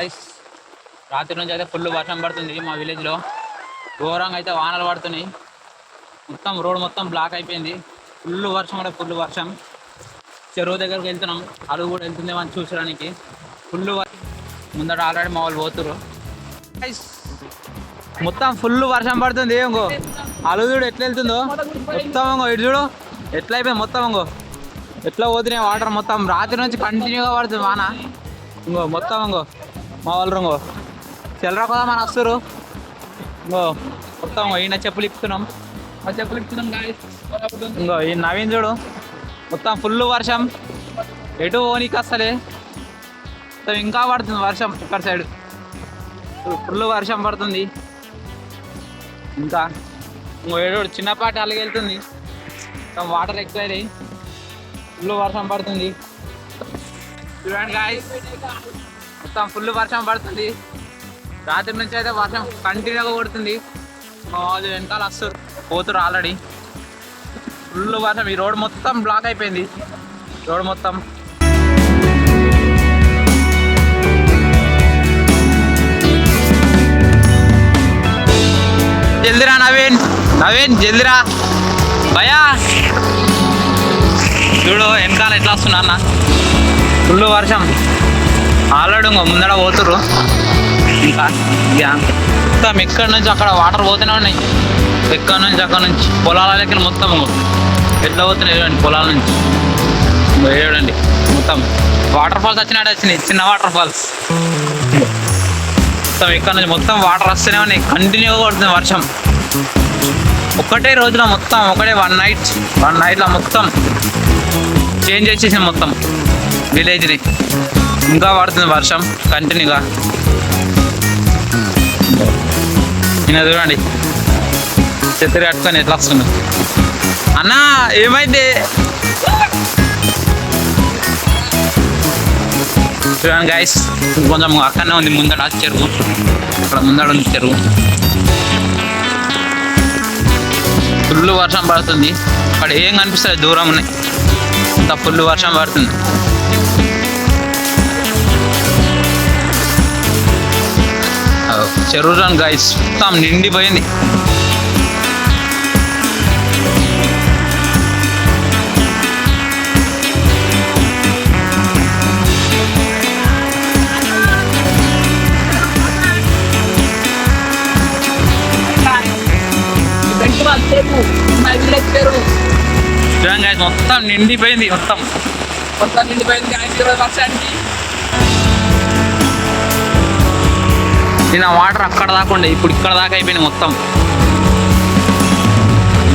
Guys రాత్రి నుంచి అయితే ఫుల్ వర్షం పడుతుంది మా విలేజ్లో ఘోరంగా అయితే వానలు పడుతున్నాయి. మొత్తం రోడ్ మొత్తం బ్లాక్ అయిపోయింది. ఫుల్ వర్షం కూడా ఫుల్ వర్షం. చెరువు దగ్గరకు వెళ్తున్నాం. అడుగు కూడా వెళ్తుంది అని చూసడానికి. ఫుల్ ముందట ఆల్రెడీ మా వాళ్ళు పోతురు మొత్తం ఫుల్ వర్షం పడుతుంది. ఇంకో అలుగు చూడు ఎట్లా వెళ్తుందో. మొత్తం ఇంకో ఇటు చూడు. ఎట్లా అయిపోయింది మొత్తం ఇంకో ఎట్లా పోతున్నాయి వాటర్ మొత్తం? రాత్రి నుంచి కంటిన్యూగా పడుతుంది వాన. ఇంకో మొత్తం ఇంకో మా వాళ్ళు ఇంకో చెల్లరా కదా మన వస్తారు ఇంకో మొత్తం ఈయన చెప్పులు ఇప్పుతున్నాం. మా చెప్పులు గాయస్ ఇంకో ఈ నవీన్ చూడు. మొత్తం ఫుల్ వర్షం. ఎటు పోనీకి అసలే మొత్తం ఇంకా పడుతుంది వర్షం ఇక్కడ సైడ్. ఫుల్ వర్షం పడుతుంది. ఇంకా ఇంకో ఏడు చిన్నపాటి అలాగే వెళ్తుంది మొత్తం వాటర్ ఎక్కువ అయినాయి ఫుల్ వర్షం పడుతుంది. చూడండి guys. మొత్తం ఫుల్ వర్షం పడుతుంది. రాత్రి నుంచి అయితే వర్షం కంటిన్యూగా కొడుతుంది. వాళ్ళు వెనకాల వస్తారు. పోతురు ఆల్రెడీ ఫుల్ వర్షం. ఈ రోడ్ మొత్తం బ్లాక్ అయిపోయింది. రోడ్ మొత్తం. జల్దిరా నవీన్. నవీన్ జల్దిరా. భయా చూడు వెనకాల ఎట్లా వస్తున్నా అన్న. ఫుల్ వర్షం. ఆల్రెడీ ఇంకో ముందర పోతురు ఇంకా ఇక మొత్తం ఎక్కడి నుంచి అక్కడ వాటర్ పోతూనే ఉన్నాయి. ఎక్కడి నుంచి అక్కడ నుంచి? పొలాల దగ్గర మొత్తం ఎట్లా పోతున్నాయి చూడండి పొలాల నుంచి. చూడండి మొత్తం వాటర్ ఫాల్స్ వచ్చినట్టు వచ్చినాయి చిన్న వాటర్ ఫాల్స్. మొత్తం ఇక్కడ నుంచి? మొత్తం వాటర్ వస్తూనే ఉన్నాయి. కంటిన్యూగా పడుతుంది వర్షం. ఒకటే రోజులో మొత్తం ఒకటే వన్ నైట్ వన్ నైట్లో మొత్తం చేంజ్ చేసేసింది మొత్తం విలేజ్ని ఇంకా పడుతుంది వర్షం కంటిన్యూగా. నేను చూడండి. చెత్తరి కట్టుకొని ఎట్లా వస్తుంది అన్నా ఏమైంది? చూడండి గైస్ కొంచెం అక్కడనే ఉంది ముందడ చెరువు. అక్కడ ముందడ ఉంది చెరువు. ఫుల్ వర్షం పడుతుంది. అక్కడ ఏం కనిపిస్తుంది దూరం ఉన్నాయి. ఇంత ఫుల్ వర్షం పడుతుంది. అదో, చెరువు రాను గైస్ మొత్తం నిండిపోయింది. బెంట్ వాళ్ళు చెరువు మా విలేజ్ చెరువు చూడండి గైస్ మొత్తం నిండిపోయింది మొత్తం. మొత్తం నిండిపోయింది గాయస్ వర్షానికి నిన్న వాటర్ అక్కడ దాకా ఉండే ఇప్పుడు ఇక్కడ దాకా అయిపోయింది మొత్తం.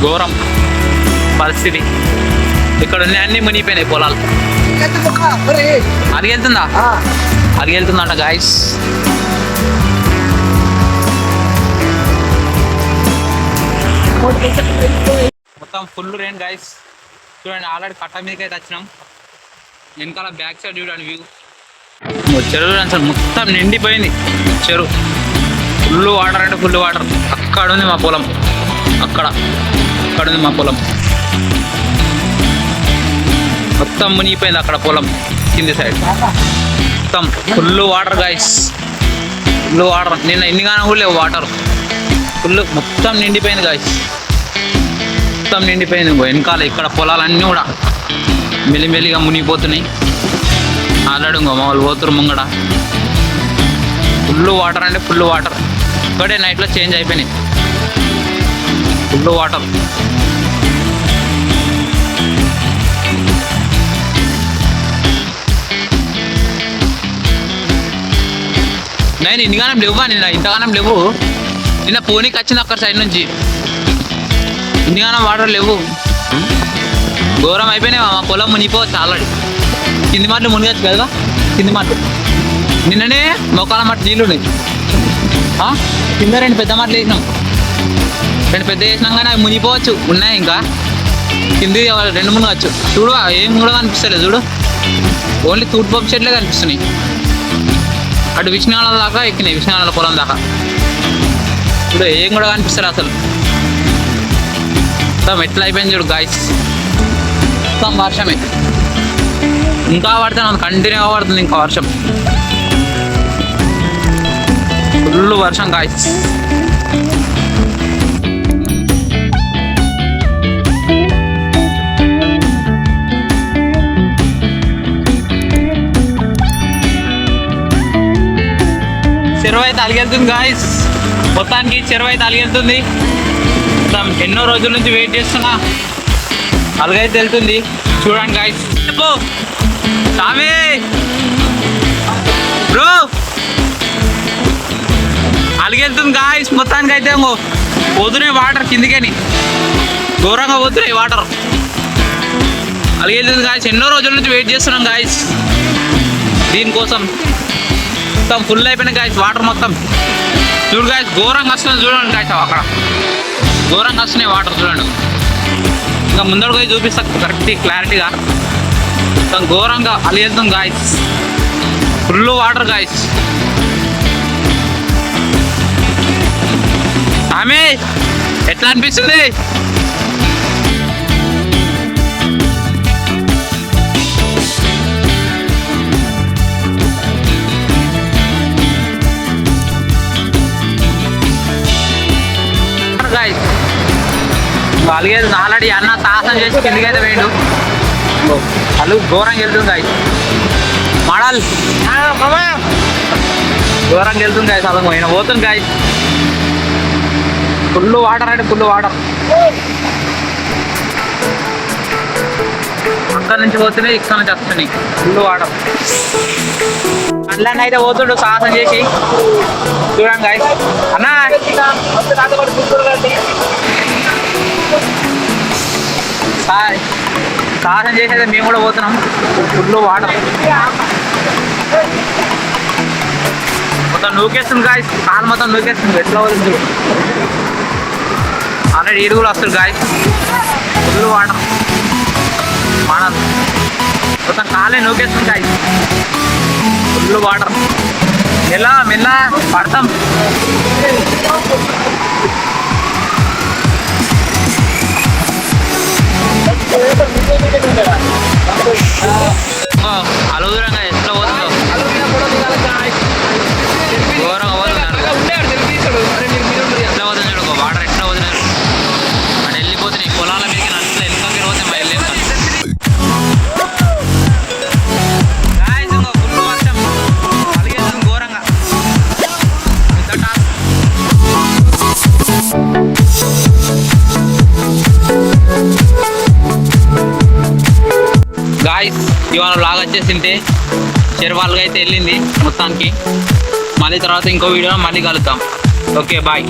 ఘోరం పరిస్థితి. ఇక్కడ ఉన్న అన్ని మునిగిపోయినాయి పొలాలు. అది వెళ్తుందా అది వెళ్తుందంట గాయస్ మొత్తం ఫుల్ రెయిన్ గాయస్ చూడండి ఆల్రెడీ కట్ట మీదకి అయితే వచ్చినాం. వెనకాల బ్యాక్ సైడ్ చూడండి వ్యూ చెరువు చూడండి అసలు మొత్తం నిండిపోయింది. చెరువు ఫుల్ వాటర్ అంటే ఫుల్ వాటర్. అక్కడ ఉంది మా పొలం. అక్కడ. అక్కడ ఉంది మా పొలం. మొత్తం మునిగిపోయింది అక్కడ పొలం. కింది సైడ్ మొత్తం full water guys full water. నిన్న ఎన్నిగానో కూడా లేవు వాటర్ ఫుల్ మొత్తం నిండిపోయింది గాయస్ మొత్తం నిండిపోయింది. వెనకాల ఇక్కడ పొలాలన్నీ కూడా మెల్లిమెల్లిగా మునిగిపోతున్నాయి. ఆల్రెడీ ఇంకో మా వాళ్ళు పోతురు ముంగడ. ఫుల్ వాటర్ అంటే ఫుల్ వాటర్. ఇక్కడే నైట్లో చేంజ్ అయిపోయినాయి. Full water. నేను ఇన్నిగానం లేవు నిన్న? ఇంతగానం లేవు నిన్న పోనీకి వచ్చింది అక్కడ సైడ్ నుంచి. ఇన్నిగానం వాటర్ లేవు ఘోరం అయిపోయినాయి మా పొలం మునిగిపోవచ్చు ఆల్రెడీ. కింది మాటలు మునిగచ్చు కదా కింది మాటలు. నిన్ననే మొక్కల మాట నీళ్ళు ఉన్నాయి. కింద రెండు పెద్ద మాటలు వేసినాం. రెండు పెద్ద వేసినాం కానీ అవి మునిగిపోవచ్చు. ఉన్నాయి ఇంకా. కింది రెండు మునగచ్చు చూడు ఏం కూడా కనిపిస్తలేదు చూడు. ఓన్లీ తూర్పు చెట్లే కనిపిస్తున్నాయి. అటు విష్ణువాల దాకా ఎక్కినాయి విష్ణువాల పొలం దాకా. ఇప్పుడు ఏం కూడా కనిపిస్తారు అసలు. మొత్తం ఎట్లా అయిపోయింది చూడు గాయస్ మొత్తం వర్షమే. ఇంకా పడుతుంది కంటిన్యూగా పడుతుంది ఇంకా వర్షం. ఫుల్ వర్షం గాయస్ చెరువు అయితే అలిగెళ్తుంది గాయస్ మొత్తానికి చెరువు అయితే అలిగెళ్తుంది మొత్తం ఎన్నో రోజుల నుంచి వెయిట్ చేస్తున్నా. అలగైతే వెళ్తుంది. చూడండి గాయస్ చెప్పు. స్వామి బ్రో. అలిగెళ్తుంది గాయస్ మొత్తానికి అయితే ఇంకో పోతున్నాయి వాటర్ కిందికని. ఘోరంగా పోతున్నాయి వాటర్ అలిగెళ్తుంది గాయస్ ఎన్నో రోజుల నుంచి వెయిట్ చేస్తున్నాం గాయస్ దీనికోసం మొత్తం ఫుల్ అయిపోయిన గాయస్ వాటర్ మొత్తం. చూడు గాయస్ ఘోరంగా వస్తుంది చూడండి గాయస్ అక్కడ. ఘోరంగా వస్తున్నాయి వాటర్ చూడండి. ఇంకా ముందరకు పోయి చూపిస్తా కరెక్ట్ క్లారిటీగా మొత్తం ఘోరంగా అలిగెళ్తుంది గాయస్ ఫుల్ వాటర్ గాయస్ ఆమె ఎట్లా అనిపిస్తుంది? గాయస్ అలిగేది ఆల్రెడీ అన్న సాహసం చేసి కిందికైతే వేయండు. అలుగు ఘోరంగా వెళ్తుంది గాయస్ మడాల్. ఘోరంగా వెళ్తుంది గాయస్ అలా పోయిన పోతుంది గాయస్ ఫుల్ వాటర్ అంటే ఫుల్ వాటర్ అక్కడ నుంచి పోతున్నాయి ఇక్కడ నుంచి వస్తున్నాయి ఫుల్ వాటర్ అందులో అయితే పోతుండు సాహసం చేసి. చూడండి గాయస్ అన్నా. సాహసం చేసేది మేము కూడా పోతున్నాం. ఫుల్ వాటర్ మొత్తం నూకేస్తుంది గాయస్ కాలు మొత్తం నూకేస్తుంది. ఎట్లా వస్తుంది ఆల్రెడీ ఇరుగులు వస్తుంది గాయస్ ఫుల్ వాటర్ మన మొత్తం కాలే నూకేస్తుంది గాయస్ ఫుల్ వాటర్ మెల్ల మెల్ల. పడతాం. అలుగురంగా ఎట్లా పోతుందో ఘోరంగా పోతుంది గాయస్ ఇవాళ లాగ్ వచ్చేసింటే చెరువాళ్ళగా అయితే వెళ్ళింది మొత్తానికి. మళ్ళీ తర్వాత ఇంకో వీడియో మళ్ళీ కలుద్దాం. Okay bye.